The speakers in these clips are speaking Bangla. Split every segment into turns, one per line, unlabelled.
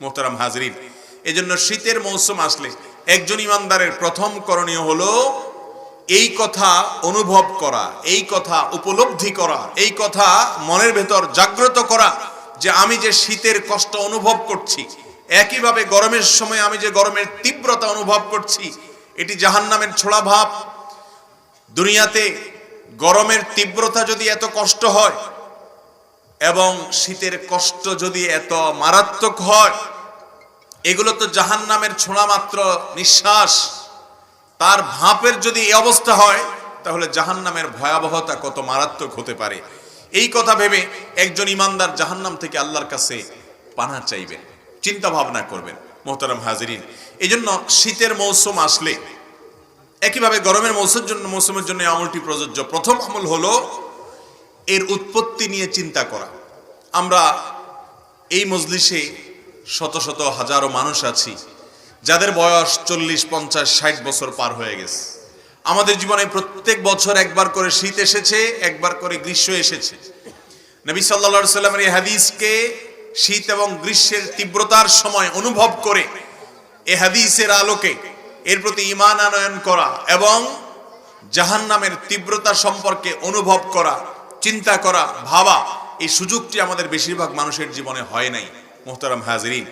মোহতারাম হাজরিন। এজন্য শীতের মৌসুম আসলে একজন ইমানদারের প্রথম করণীয় হলো এই কথা অনুভব করা, এই কথা উপলব্ধি করা, এই কথা মনের ভেতর জাগ্রত করা যে আমি যে শীতের কষ্ট অনুভব করছি, একইভাবে গরমের সময় আমি যে গরমের তীব্রতা অনুভব করছি, এটি জাহান্নামের ছোড়া ভাব। দুনিয়াতে গরমের তীব্রতা যদি এত কষ্ট হয় এবং শীতের কষ্ট যদি এত মারাত্মক হয়, এগুলো তো জাহান নামের ছোঁড়া মাত্র নিঃশ্বাস। তার ভাপের যদি এই অবস্থা হয়, তাহলে জাহান নামের ভয়াবহতা কত মারাত্মক হতে পারে। এই কথা ভেবে একজন ইমানদার জাহান্নাম থেকে আল্লাহর কাছে পানা চাইবেন, চিন্তা ভাবনা করবেন, মোহতারাম হাজিরিন। এই জন্য শীতের মৌসুম আসলে, একইভাবে গরমের মৌসুমের জন্য মৌসুমের জন্য আমলটি প্রযোজ্য। প্রথম আমল হলো এর উৎপত্তি নিয়ে চিন্তা করা। আমরা এই মজলিসে শত শত হাজারো মানুষ আছি, যাদের বয়স চল্লিশ, পঞ্চাশ, ষাট বছর পার হয়ে গেছে। আমাদের জীবনে প্রত্যেক বছর একবার করে শীত এসেছে, একবার করে গ্রীষ্ম এসেছে। নবী সাল্লা সাল্লামের এই হাদিসকে শীত এবং গ্রীষ্মের তীব্রতার সময় অনুভব করে এ হাদিসের আলোকে এর প্রতি ইমান আনয়ন করা এবং জাহান্নামের তীব্রতা সম্পর্কে অনুভব করা চিন্তা করা, ভাবা, এই সুযোগটি আমাদের বেশিরভাগ মানুষের জীবনে হয় নাই, মোহতারাম হাজরিন।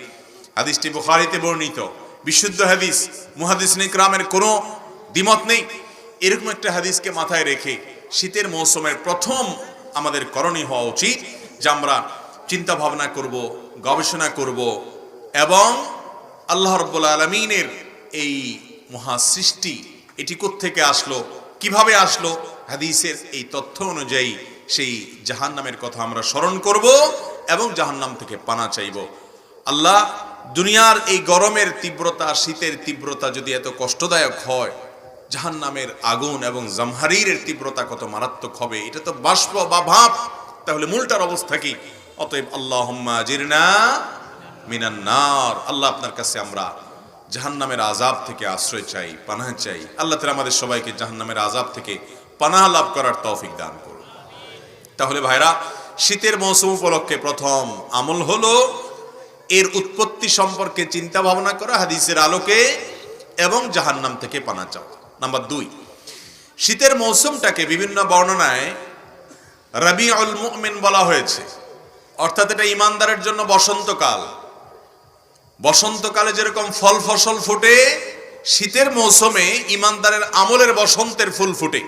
হাদিসটি বুখারিতে বর্ণিত। বিশুদ্ধ হাদিস মুহাদিস নিকরামের কোনো দ্বিমত নেই। এরকম একটা হাদিসকে মাথায় রেখে শীতের মৌসুমের প্রথম আমাদের করণীয় হওয়া উচিত, যে আমরা চিন্তা ভাবনা করব, গবেষণা করব এবং আল্লাহ রব্বুল আলমিনের এই মহা সৃষ্টি এটি থেকে আসলো, কীভাবে আসলো, হাদিসের এই তথ্য অনুযায়ী সেই জাহান্নামের কথা আমরা স্মরণ করব এবং জাহান্নাম থেকে পানা চাইব। আল্লাহ, দুনিয়ার এই গরমের তীব্রতা, শীতের তীব্রতা যদি এত কষ্টদায়ক হয়, জাহান্নামের আগুন এবং জামহারিরের তীব্রতা কত মারাত্মক হবে, এটা তো বাষ্প বা ভাব তাহলে মূলটার অবস্থা কি? অতএব আল্লাহ মিনান্নার আল্লাহ আপনার কাছে আমরা জাহান্নামের আজাব থেকে আশ্রয় চাই পানাহ চাই। আল্লাহ তালা আমাদের সবাইকে জাহান্নামের আজাব থেকে পানাহ লাভ করার তৌফিক দান করুন। তাহলে ভাইরা, শীতের মৌসুম উপলক্ষে প্রথম আমল হলো এর উৎপত্তি সম্পর্কে চিন্তা ভাবনা করা, হাদিসের আলোকে এবং জাহান্নাম থেকে পানা চাওয়া। নাম্বার দুই, শীতের মৌসুমটাকে বিভিন্ন বর্ণনায় রবি অল মুমিন বলা হয়েছে। অর্থাৎ এটা ইমানদারের জন্য বসন্তকাল। বসন্তকালে যেরকম ফল ফসল ফুটে, শীতের মৌসুমে ইমানদারের আমলের বসন্তের ফুল ফুটে।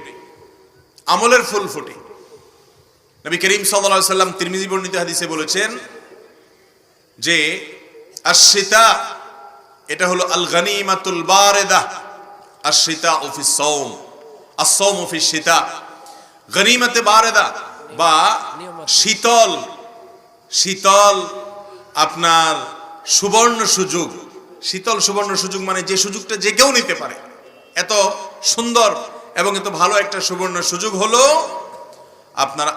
আমলের ফুল ফুটে। নবী করিম সাল্লাল্লাহু সাল্লাম তিরমিজি বর্ণিত হাদিসে বলেছেন যে আশিতা এটা হলো আল গানিমাতুল বারেদা আশিতা অফিস সৌম আসৌম অফিস শীতা গনিমতে বারেদা বা শীতল শীতল আপনার সুবর্ণ সুযোগ। শীতল সুবর্ণ সুযোগ মানে যে সুযোগটা যে কেউ নিতে পারে। এত সুন্দর এবং এত ভালো একটা সুবর্ণ সুযোগ হলো আপনার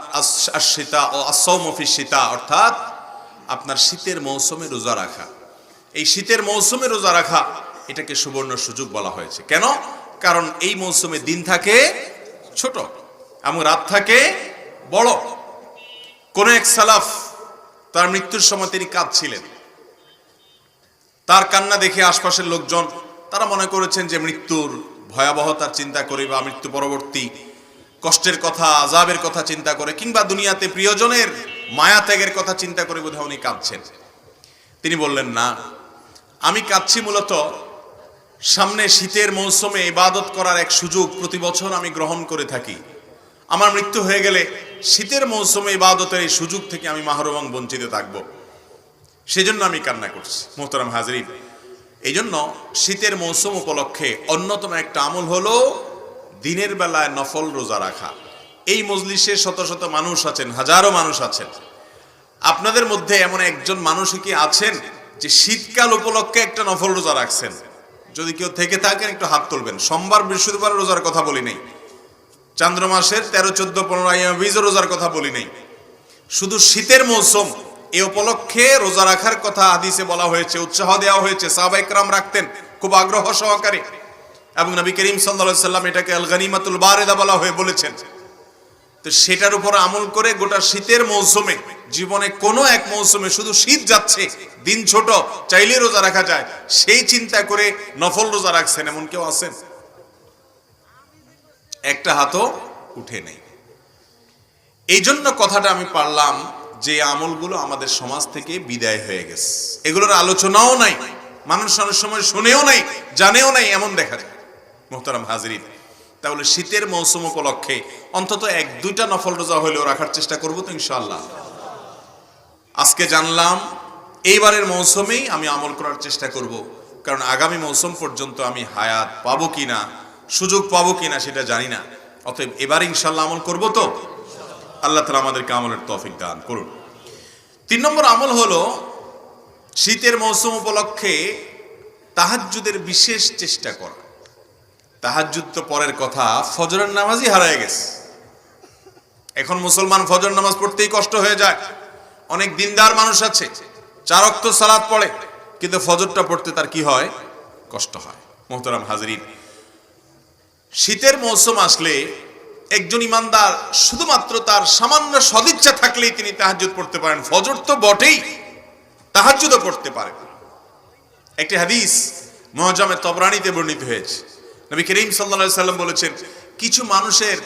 আশিতা ও আসৌমফি সীতা অর্থাৎ আপনার শীতের মৌসুমে রোজা রাখা। এই শীতের মৌসুমে রোজা রাখা, এটাকে সুবর্ণ সুযোগ বলা হয়েছে। কেন? কারণ এই মৌসুমে দিন থাকে ছোট এবং রাত থাকে বড়। কোন এক সালাফ তার মৃত্যুর সময় তিনি কাঁদছিলেন। তার কান্না দেখে আশপাশের লোকজন, তারা মনে করেছেন যে মৃত্যুর ভয়াবহতার চিন্তা করে বা মৃত্যু পরবর্তী কষ্টের কথা আজাবের কথা চিন্তা করে কিংবা দুনিয়াতে প্রিয়জনের মায়া ত্যাগের কথা চিন্তা করে বোধহয় উনি কাঁদছেন। তিনি বললেন, না, আমি কাঁদছি মূলত সামনে শীতের মৌসুমে ইবাদত করার এক সুযোগ প্রতি বছর আমি গ্রহণ করে থাকি। আমার মৃত্যু হয়ে গেলে শীতের মৌসুমে ইবাদতের এই সুযোগ থেকে আমি মাহরুবং বঞ্চিত থাকব। সেজন্য আমি কান্না করছি, মোহতারাম হাজরিন। এই জন্য শীতের মৌসুম উপলক্ষে অন্যতম একটা আমল হলো দিনের বেলায় নফল রোজা রাখা। এই মজলিসে শত শত মানুষ আছেন, হাজারো মানুষ আছেন। আপনাদের মধ্যে এমন একজন মানুষ কি আছেন যে শীতকাল উপলক্ষে একটা নফল রোজা রাখছেন? যদি কেউ থেকে থাকেন, একটু হাত তুলবেন। সোমবার, বৃহস্পতিবার রোজার কথা বলি নেই। চান্দ্র মাসের তেরো, চোদ্দ, পনেরো বীজ রোজার কথা বলি নেই। শুধু শীতের মৌসুম, এ উপলক্ষে রোজা রাখার কথা হাদিসে বলা হয়েছে, উৎসাহ দেওয়া হয়েছে সাহবাইকরাম রাখতেন, খুব আগ্রহ সহকারে। এবং নবী করিম সাল্লা সাল্লাম এটাকে আল গানিমাতুল বারেদা বলা হয়ে বলেছেন। তো সেটার উপর আমল করে গোটা শীতের মৌসুমে, জীবনে কোনো এক মৌসুমে শুধু শীত যাচ্ছে, দিন ছোট, চাইলে রোজা রাখা যায়, সেই চিন্তা করে নফল রোজা রাখছেন, এমন কেউ আছেন? একটা হাতও উঠে নেই। এই জন্য কথাটা আমি পারলাম যে আমলগুলো আমাদের সমাজ থেকে বিদায় হয়ে গেছে। এগুলোর আলোচনাও নাই, মানুষ অনেক সময় শুনেও নাই, জানেও নাই, এমন দেখা যায়। মোহতারাম হাজরিন। তাহলে শীতের মৌসুম উপলক্ষে অন্তত এক, দুইটা নফল রোজা হলেও রাখার চেষ্টা করব তো ইনশাল্লাহ আজকে জানলাম, এইবারের মৌসুমেই আমি আমল করার চেষ্টা করব। কারণ আগামী মৌসুম পর্যন্ত আমি হায়াত পাবো কিনা, সুযোগ পাবো কিনা সেটা জানি না। অতএব এবার ইনশাল্লাহ আমল করব তো। আল্লাহ তালা আমাদেরকে আমলের তৌফিক দান করুন। তিন নম্বর আমল হলো, শীতের মৌসুম উপলক্ষে তাহাজ্জুদের বিশেষ চেষ্টা করা। তাহাজ্জুদ তো পরের কথা, ফজরের নামাজই হারায় গেছে। এখন মুসলমান ফজর নামাজ পড়তেই কষ্ট হয়ে যায়। অনেক দিনদার মানুষ আছে, চার অক্ত সালাদ পড়ে, কিন্তু ফজরটা পড়তে তার কি হয়? কষ্ট হয়। মোহতারাম হাজরিন, শীতের মৌসুম আসলে একজন ইমানদার শুধুমাত্র তার সামান্য সদিচ্ছা থাকলেই তিনি তাহাজ্জুদ পড়তে পারেন। ফজর তো বটেই, তাহাজ্জুদও পড়তে পারেন। একটি হাদিস মহাজামে তবরানিতে বর্ণিত হয়েছে নবী করিম সাল্লা সাল্লাম বলেছেন, কিছু মানুষের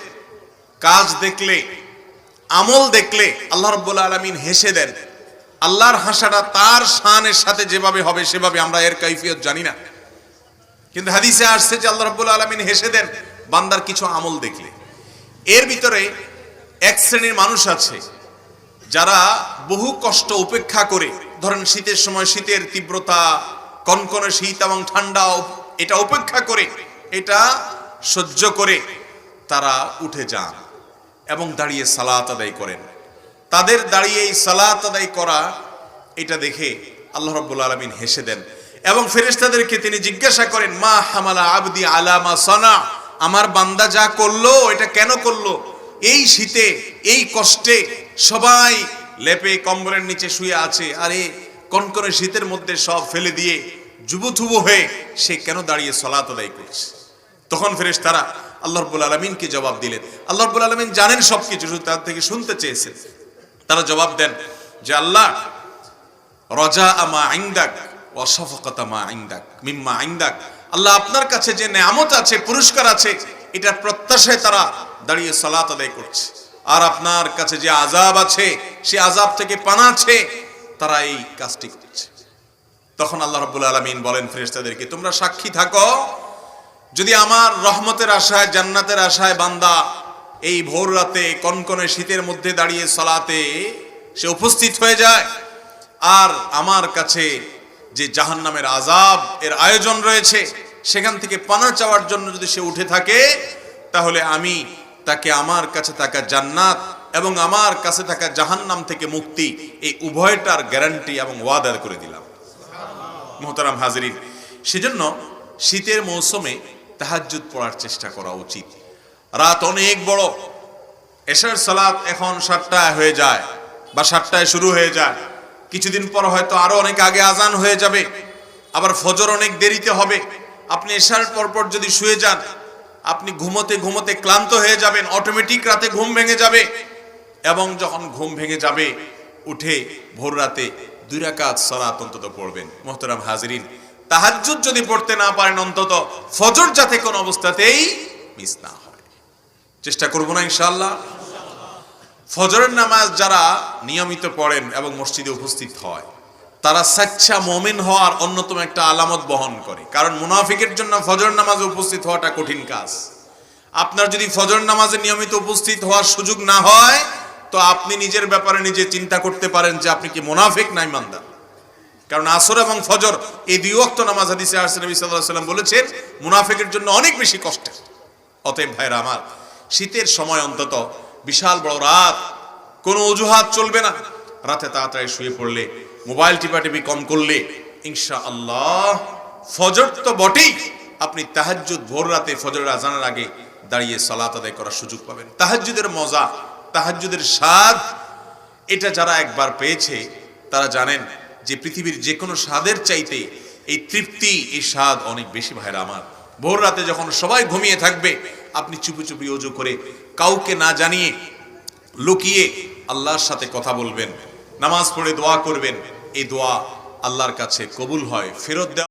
কাজ দেখলে, আমল দেখলে আল্লাহ রব্বুল আলমিন হেসে দেন। আল্লাহর হাসাটা তার শানের সাথে যেভাবে হবে, সেভাবে আমরা এর কৈফিয়ত জানি না। কিন্তু হাদিসে আসছে যে আল্লাহ রব্বুল আলমিন হেসে দেন, বান্দার কিছু আমল দেখলে। এর ভিতরে এক শ্রেণির মানুষ আছে, যারা বহু কষ্ট উপেক্ষা করে, ধরেন শীতের সময় শীতের তীব্রতা, কনকনে শীত এবং ঠান্ডা, এটা উপেক্ষা করে এটা সহ্য করে তারা উঠে যান এবং দাঁড়িয়ে সালাত আদায় করেন। তাদের দাঁড়িয়ে এই সালাত আদায় করা এটা দেখে আল্লাহ রব্বুল আলমিন হেসে দেন এবং ফেরেশতাদেরকে তিনি জিজ্ঞাসা করেন, মা হামালা আবদি আলামা সানা? আমার বান্দা যা করল, এটা কেন করল? এই শীতে, এই কষ্টে সবাই লেপে কম্বলের নিচে শুয়ে আছে। আরে, কনকনে শীতের মধ্যে সব ফেলে দিয়ে যুবথুবু হয়ে সে কেন দাঁড়িয়ে সলাত আদায় করছে? তখন ফেরেশ তারা আল্লাহ রব্বুল আলমিনকে জবাব দিলেন। আল্লাহ রব্বুল আলমিন জানেন সবকিছু, শুধু তার থেকে শুনতে চেয়েছেন। তারা জবাব দেন যে, আল্লাহ রজা আমা আইন্দাক অসফকতা মা আইন্দাক মিম্মা আইন্দাক আল্লাহ আপনার কাছে যে নেয়ামত আছে, পুরস্কার আছে এটা প্রত্যাশায় তারা দাঁড়িয়ে সালাত আদায় করছে। আর আপনার কাছে যে আজাব আছে, সে আজাব থেকে পানা আছে, তারা এই কাজটি করছে। তখন আল্লাহ রব্বুল আলমিন বলেন ফেরেশতাদেরকে, তোমরা সাক্ষী থাকো যদি আমার রহমতের আশায়, জান্নাতের আশায় বান্দা এই ভোর রাতে কনকনে শীতের মধ্যে দাঁড়িয়ে সলাতে সে উপস্থিত হয়ে যায়, আর আমার কাছে যে জাহান নামের আজাব এর আয়োজন রয়েছে, সেখান থেকে পানা চাওয়ার জন্য যদি সে উঠে থাকে, তাহলে আমি তাকে আমার কাছে থাকা জান্নাত এবং আমার কাছে থাকা জাহান্নাম থেকে মুক্তি এই উভয়টার গ্যারান্টি এবং ওয়াদার করে দিলাম। মোহতারাম হাজরিন, সেজন্য শীতের মৌসুমে তাহাজ্জুদ পড়ার চেষ্টা করা উচিত। রাত অনেক বড়। এশার সালাত এখন সাতটায় হয়ে যায় বা সাতটায় শুরু হয়ে যায়। কিছুদিন পর হয়তো আরও অনেক আগে আজান হয়ে যাবে। আবার ফজর অনেক দেরিতে হবে। আপনি এশার পরপর যদি শুয়ে যান, আপনি ঘুমোতে ঘুমোতে ক্লান্ত হয়ে যাবেন অটোমেটিক রাতে ঘুম ভেঙে যাবে। এবং যখন ঘুম ভেঙে যাবে, উঠে ভোর রাতে দুই রাকাত সালাত অন্তত পড়বেন। মোহতরাম হাজরিন তাহাজ্জুদ যদি পড়তে না পারেন অন্তত ফজর যাতে কোন অবস্থাতেই মিস না হয়। চেষ্টা করব না ইনশাল্লাহ ফজরের নামাজ যারা নিয়মিত পড়েন এবং মসজিদে উপস্থিত হয়, তারা সাচ্চা মমিন হওয়ার অন্যতম একটা আলামত বহন করে। কারণ মুনাফিকের জন্য ফজর নামাজে উপস্থিত হওয়াটা কঠিন কাজ। আপনার যদি ফজর নামাজে নিয়মিত উপস্থিত হওয়ার সুযোগ না হয়, তো আপনি নিজের ব্যাপারে নিজে চিন্তা করতে পারেন যে আপনি কি মুনাফিক নাই মান্দার কারণ আসর এবং ফজর এই দুই ওয়াক্ত নামাজ হাদিসে আসছে নবী আলাইহি সাল্লাম বলেছেন, মুনাফিকের জন্য অনেক বেশি কষ্টের অতএব ভাইরা আমার, শীতের সময় অন্তত বিশাল বড় রাত, কোনো অজুহাত চলবে না। রাতে তাড়াতাড়ি শুয়ে পড়লে, মোবাইল টিপাটিপি কম করলে ইনশা আল্লাহ ফজর তো বটেই। আপনি তাহাজ্জুদ ভোর রাতে ফজরের আজানের আগে দাঁড়িয়ে সালাত আদায় করার সুযোগ পাবেন। তাহাজ্জুদের মজা, তাহাজ্জুদের স্বাদ, এটা যারা একবার পেয়েছে, তারা জানেন যে পৃথিবীর যে কোনো স্বাদের চাইতে এই তৃপ্তি, এই স্বাদ অনেক বেশি ভাইরা আমার। ভোর রাতে যখন সবাই ঘুমিয়ে থাকবে, আপনি চুপি চুপি অজু করে কাউকে না জানিয়ে লুকিয়ে আল্লাহর সাথে কথা বলবেন, নামাজ পড়ে দোয়া করবেন, এই দোয়া আল্লাহর কাছে কবুল হয়, ফেরত দেওয়া